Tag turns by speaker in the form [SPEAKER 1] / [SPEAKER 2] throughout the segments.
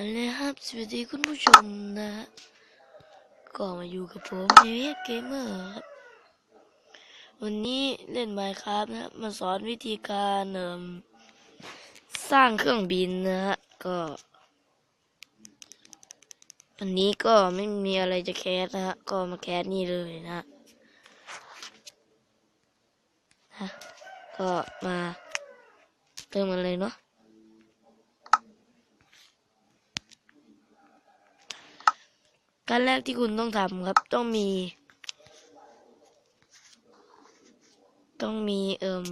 [SPEAKER 1] ฮัลโหลครับสวัสดีคุณผู้ชมนะฮะก็มาอยู่กับผมเนเกมเมอร์ครับ วันนี้เล่นไมค์ครับนะฮะมาสอนวิธีการเอ่มสร้างเครื่องบินนะฮะ ก็วันนี้ก็ไม่มีอะไรจะแคสนะฮะ ก็มาแคสนี่เลยนะฮะ ก็มาเริ่มกันเลยเนาะ การแรกที่คุณต้องทำครับ ต้องมี ต้องมีเอ่ม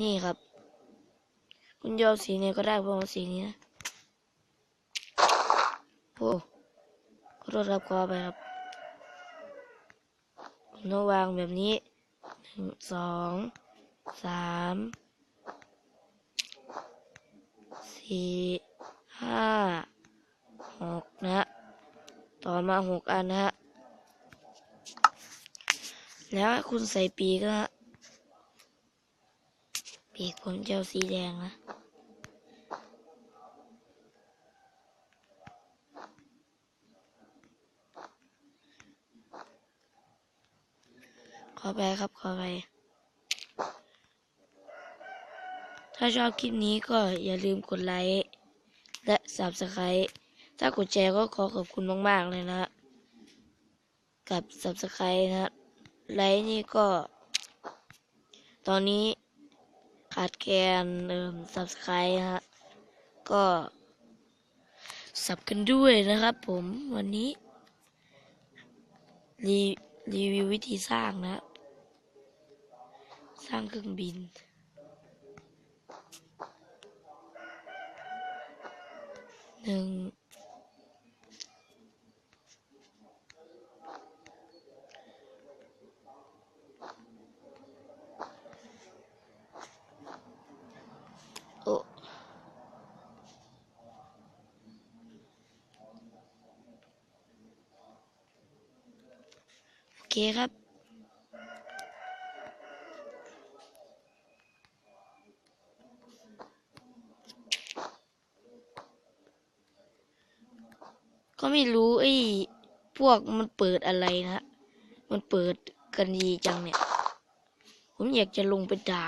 [SPEAKER 1] นี่ครับ คุณจะเอาสีไหนก็ได้ผมเอาสีนี้นะโอ้ขอโทษครับขอไปครับคุณต้องวางแบบนี้หนึ่งสองสามสี่ห้า ต่อมาหกอันนะฮะ แล้วคุณใส่ปีกนะฮะปีกผมจะเอาสีแดงนะขอไปครับ ขอไป ถ้าชอบคลิปนี้ก็อย่าลืมกดไลค์ และ Subscribe ถ้ากดแชร์ก็ขอขอบคุณมาก ๆ เลยนะ กับ Subscribe นะ ไลค์นี่ก็ ตอนนี้ขาดแคลนเอ่ม Subscribe นะฮะ ก็สับกันด้วยนะครับผมวันนี้ รีรีวิววิธีสร้างนะ สร้างเครื่องบินหนึ่ง โอ้โอเคครับก็ไม่รู้ไอ้พวกมันเปิดอะไรนะ มันเปิดกันดีจังเนี่ย ผมอยากจะลงไปด่า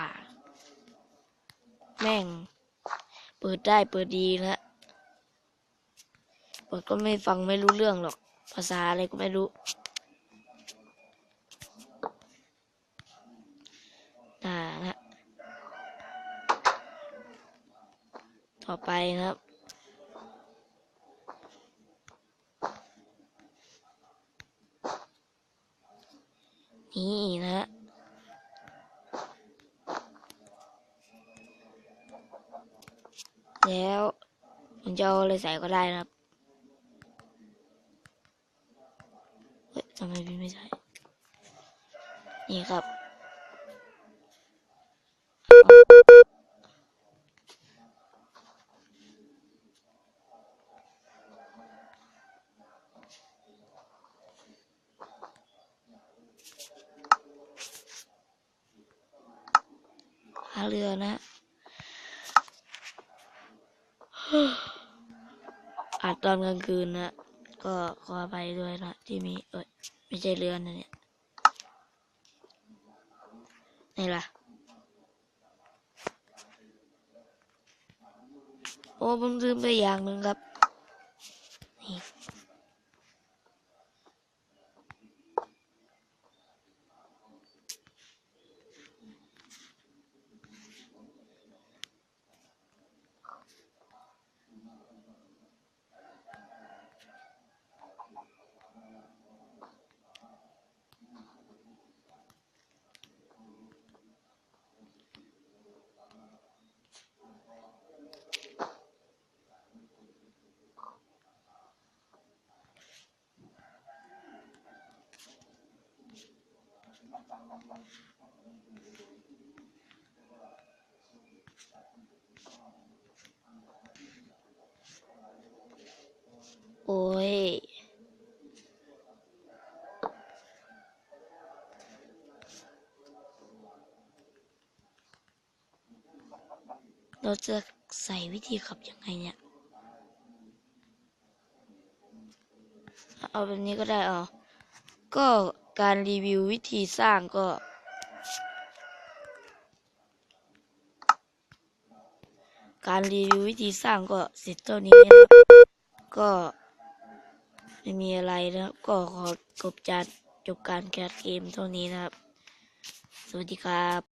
[SPEAKER 1] แม่ง เปิดได้เปิดดีนะเปิดก็ไม่ฟังไม่รู้เรื่องหรอก ภาษาอะไรก็ไม่รู้ด่านะต่อไปนะครับนี่นะฮะ แล้วมันจะเอาอะไรใส่ก็ได้นะครับเฮ้ยทำไมพี่ไม่ใช่นี่ครับหาเรือนะ อาจตอนกลางคืนนะก็ขออภัยด้วยนะที่มีเอ้ยไม่ใช่เรือนะเนี่ยนี่ล่ะ โอ้ผมลืมไปอย่างหนึ่งครับ โอ้ย เราจะใส่วิธีขับยังไงเนี่ย เอาแบบนี้ก็ได้อ๋อก็การรีวิววิธีสร้างก็การรีวิววิธีสร้างก็เสร็จเท่านี้นะก็ ไม่มีอะไรนะครับ ก็ขอจบจัดจบการแคสเกมเท่านี้นะครับ สวัสดีครับ